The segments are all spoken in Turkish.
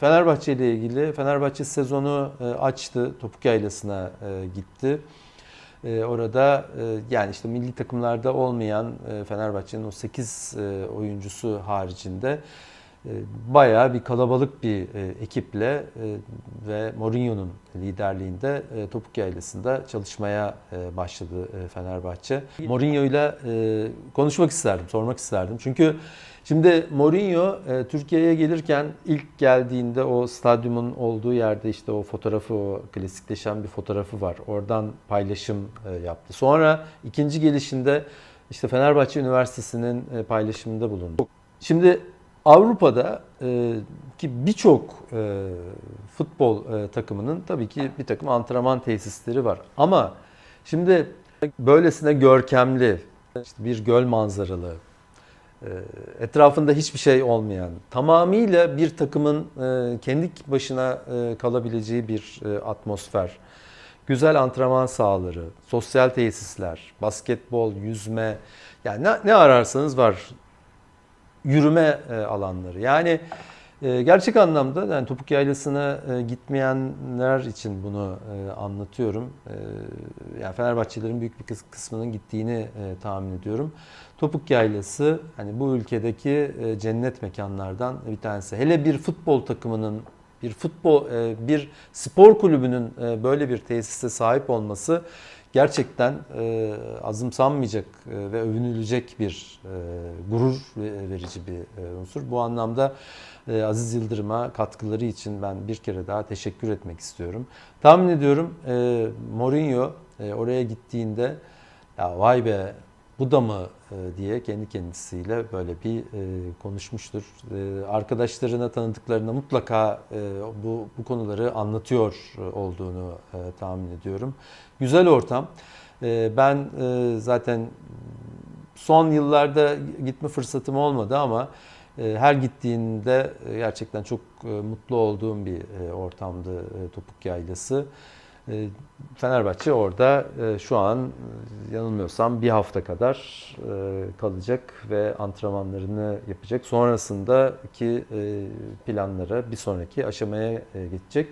Fenerbahçe ile ilgili Fenerbahçe sezonu e, açtı. Topuk Yaylası'na e, gitti. E, orada yani işte milli takımlarda olmayan Fenerbahçe'nin o 8 e, oyuncusu haricinde bayağı bir kalabalık bir e, ekiple e, ve Mourinho'nun liderliğinde e, Topuk Yaylası'nda çalışmaya e, başladı e, Fenerbahçe. Mourinho'yla e, konuşmak isterdim, sormak isterdim. Çünkü şimdi Mourinho e, Türkiye'ye gelirken ilk geldiğinde o stadyumun olduğu yerde işte o fotoğrafı, o klasikleşen bir fotoğrafı var. Oradan paylaşım e, yaptı. Sonra ikinci gelişinde işte Fenerbahçe Üniversitesi'nin e, paylaşımında bulundu. Şimdi Avrupa'da e, ki birçok e, futbol e, takımının tabii ki bir takım antrenman tesisleri var. Ama şimdi böylesine görkemli, işte bir göl manzaralı, e, etrafında hiçbir şey olmayan, tamamıyla bir takımın e, kendi başına e, kalabileceği bir e, atmosfer, güzel antrenman sahaları, sosyal tesisler, basketbol, yüzme, yani ne, ne ararsanız var yürüme e, alanları. Yani e, gerçek anlamda yani Topuk Yaylası'na e, gitmeyenler için bunu anlatıyorum. Yani Fenerbahçelerin büyük bir kıs- kısmının gittiğini tahmin ediyorum. Topuk Yaylası hani bu ülkedeki cennet mekanlardan bir tanesi. Hele bir futbol takımının bir futbol e, bir spor kulübünün e, böyle bir tesiste sahip olması gerçekten e, azımsanmayacak ve övünülecek bir gurur ve- verici bir unsur. Bu anlamda Aziz Yıldırım'a katkıları için ben bir kere daha teşekkür etmek istiyorum. Tahmin ediyorum Mourinho oraya gittiğinde ya vay be bu da mı e, diye kendi kendisiyle böyle bir e, konuşmuştur. E, arkadaşlarına, tanıdıklarına mutlaka bu bu konuları anlatıyor olduğunu tahmin ediyorum. Güzel ortam. Ben zaten son yıllarda gitme fırsatım olmadı ama her gittiğinde gerçekten çok mutlu olduğum bir ortamdı Topuk Yaylası. E, Fenerbahçe orada e, şu an e, yanılmıyorsam bir hafta kadar e, kalacak ve antrenmanlarını yapacak. Sonrasındaki planlara bir sonraki aşamaya geçecek.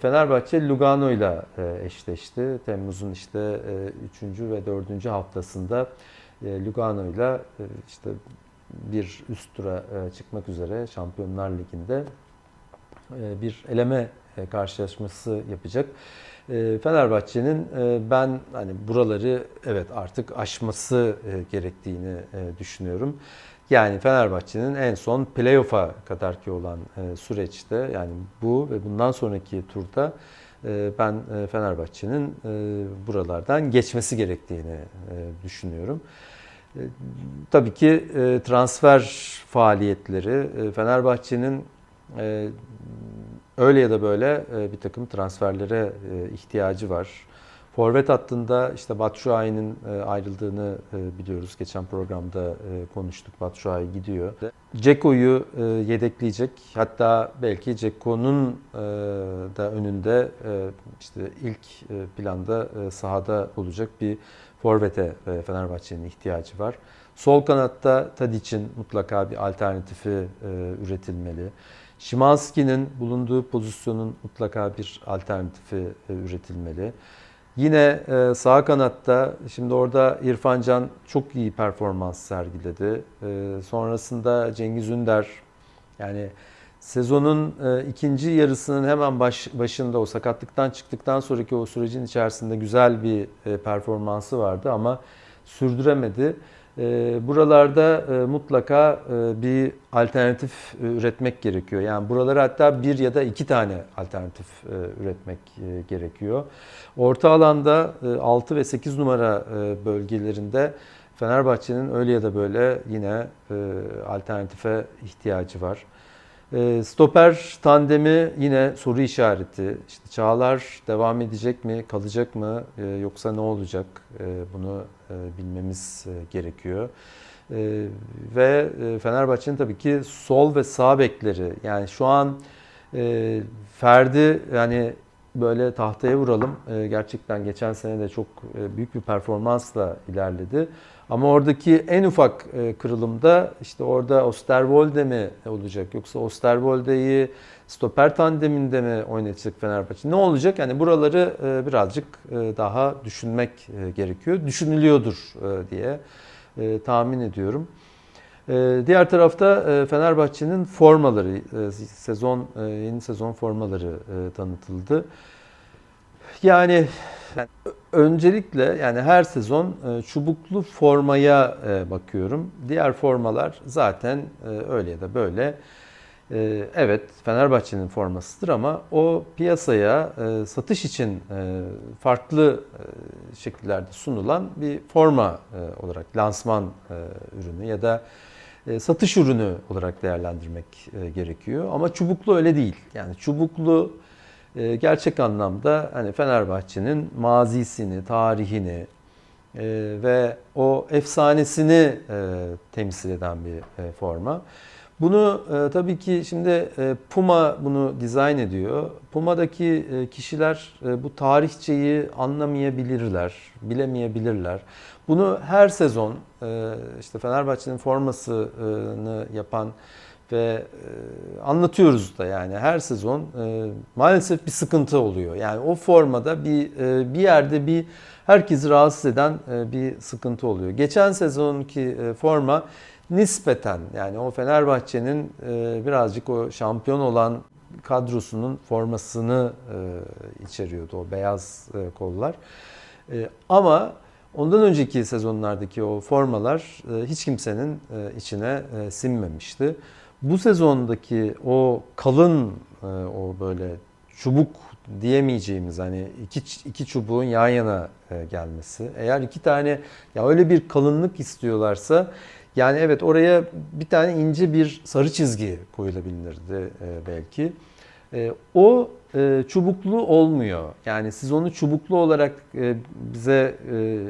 Fenerbahçe Lugano ile eşleşti. Temmuz'un işte 3. ve 4. haftasında Lugano ile işte bir üst tura çıkmak üzere Şampiyonlar Ligi'nde bir eleme karşılaşması yapacak. E, Fenerbahçe'nin e, ben hani buraları evet artık aşması e, gerektiğini e, düşünüyorum. Yani Fenerbahçe'nin en son playoff'a kadarki olan süreçte yani bu ve bundan sonraki turda ben Fenerbahçe'nin buralardan geçmesi gerektiğini düşünüyorum. Tabii ki transfer faaliyetleri Fenerbahçe'nin öyle ya da böyle e, bir takım transferlere e, ihtiyacı var. Forvet hattında işte Batshuayi'nin e, ayrıldığını biliyoruz. Geçen programda konuştuk. Batshuayi gidiyor. Ceko'yu yedekleyecek. Hatta belki Ceko'nun da önünde işte ilk planda sahada olacak bir forvete Fenerbahçe'nin ihtiyacı var. Sol kanatta Tadic'in mutlaka bir alternatifi e, üretilmeli. Şimanski'nin bulunduğu pozisyonun mutlaka bir alternatifi e, üretilmeli. Yine e, sağ kanatta şimdi orada İrfan Can çok iyi performans sergiledi. E, sonrasında Cengiz Ünder yani sezonun ikinci yarısının hemen baş, başında o sakatlıktan çıktıktan sonraki o sürecin içerisinde güzel bir performansı vardı ama sürdüremedi. E, buralarda e, mutlaka e, bir alternatif e, üretmek gerekiyor. Yani buralara hatta bir ya da iki tane alternatif üretmek gerekiyor. Orta alanda e, 6 ve 8 numara bölgelerinde Fenerbahçe'nin öyle ya da böyle yine alternatife ihtiyacı var. E, Stoper tandemi yine soru işareti. İşte Çağlar devam edecek mi, kalacak mı e, yoksa ne olacak? E, Bunu e, bilmemiz gerekiyor. Ve Fenerbahçe'nin tabii ki sol ve sağ bekleri yani şu an Ferdi yani böyle tahtaya vuralım. E, gerçekten geçen sene de çok e, büyük bir performansla ilerledi. Ama oradaki en ufak e, kırılımda işte orada Osterwolde mi olacak yoksa Osterwolde'yi stoper tandeminde mi oynatacak Fenerbahçe? Ne olacak? Yani buraları e, birazcık e, daha düşünmek e, gerekiyor. Düşünülüyordur e, diye e, tahmin ediyorum. E, diğer tarafta e, Fenerbahçe'nin formaları, e, sezon e, yeni sezon formaları tanıtıldı. Yani öncelikle yani her sezon çubuklu formaya bakıyorum. Diğer formalar zaten öyle ya da böyle evet Fenerbahçe'nin formasıdır ama o piyasaya satış için farklı şekillerde sunulan bir forma olarak lansman ürünü ya da satış ürünü olarak değerlendirmek e, gerekiyor. Ama çubuklu öyle değil. Yani çubuklu e, gerçek anlamda hani Fenerbahçe'nin mazisini, tarihini e, ve o efsanesini e, temsil eden bir e, forma. Bunu e, tabii ki şimdi e, Puma bunu dizayn ediyor. Puma'daki e, kişiler e, bu tarihçeyi anlamayabilirler, bilemeyebilirler. Bunu her sezon e, işte Fenerbahçe'nin formasını yapan ve e, anlatıyoruz da yani her sezon e, maalesef bir sıkıntı oluyor. Yani o formada bir e, bir yerde bir herkesi rahatsız eden e, bir sıkıntı oluyor. Geçen sezonki e, forma nispeten yani o Fenerbahçe'nin e, birazcık o şampiyon olan kadrosunun formasını e, içeriyordu o beyaz e, kollar. Ama ondan önceki sezonlardaki o formalar hiç kimsenin içine sinmemişti. Bu sezondaki o kalın o böyle çubuk diyemeyeceğimiz hani iki, iki çubuğun yan yana gelmesi. Eğer iki tane ya öyle bir kalınlık istiyorlarsa yani evet oraya bir tane ince bir sarı çizgi koyulabilirdi e, belki. E, o e, çubuklu olmuyor. Yani siz onu çubuklu olarak bize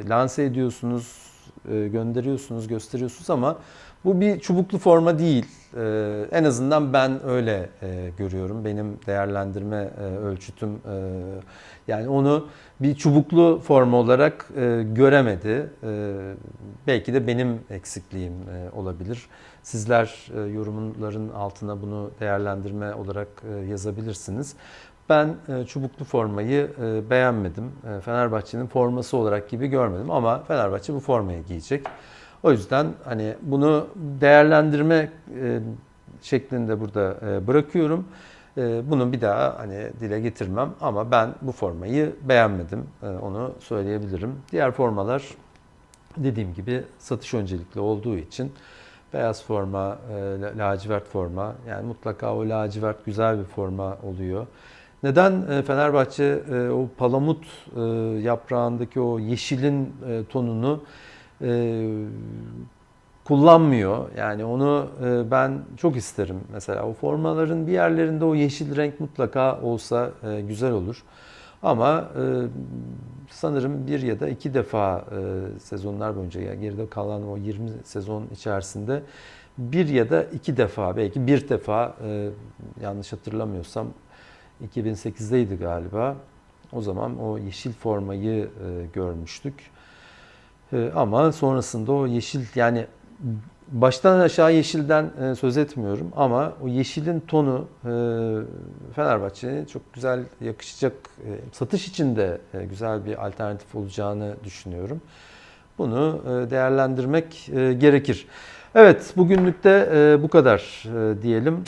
lanse ediyorsunuz, gönderiyorsunuz, gösteriyorsunuz ama bu bir çubuklu forma değil. E, en azından ben öyle e, görüyorum. Benim değerlendirme e, ölçütüm e, yani onu bir çubuklu forma olarak e, göremedi. E, belki de benim eksikliğim e, olabilir. Sizler e, yorumların altına bunu değerlendirme olarak e, yazabilirsiniz. Ben e, çubuklu formayı e, beğenmedim. E, Fenerbahçe'nin forması olarak gibi görmedim ama Fenerbahçe bu formayı giyecek. O yüzden hani bunu değerlendirme şeklinde burada bırakıyorum. Bunu bir daha hani dile getirmem ama ben bu formayı beğenmedim. Onu söyleyebilirim. Diğer formalar dediğim gibi satış öncelikli olduğu için beyaz forma, lacivert forma yani mutlaka o lacivert güzel bir forma oluyor. Neden e, Fenerbahçe e, o palamut e, yaprağındaki o yeşilin tonunu kullanmıyor. Yani onu ben çok isterim. Mesela o formaların bir yerlerinde o yeşil renk mutlaka olsa güzel olur. Ama sanırım bir ya da iki defa sezonlar boyunca yani geride kalan o 20 sezon içerisinde bir ya da iki defa belki bir defa yanlış hatırlamıyorsam 2008'deydi galiba. O zaman o yeşil formayı e, görmüştük. E, ama sonrasında o yeşil yani baştan aşağı yeşilden e, söz etmiyorum ama o yeşilin tonu e, Fenerbahçe'ye çok güzel yakışacak. E, satış için de e, güzel bir alternatif olacağını düşünüyorum. Bunu e, değerlendirmek e, gerekir. Evet, bugünlük de e, bu kadar e, diyelim.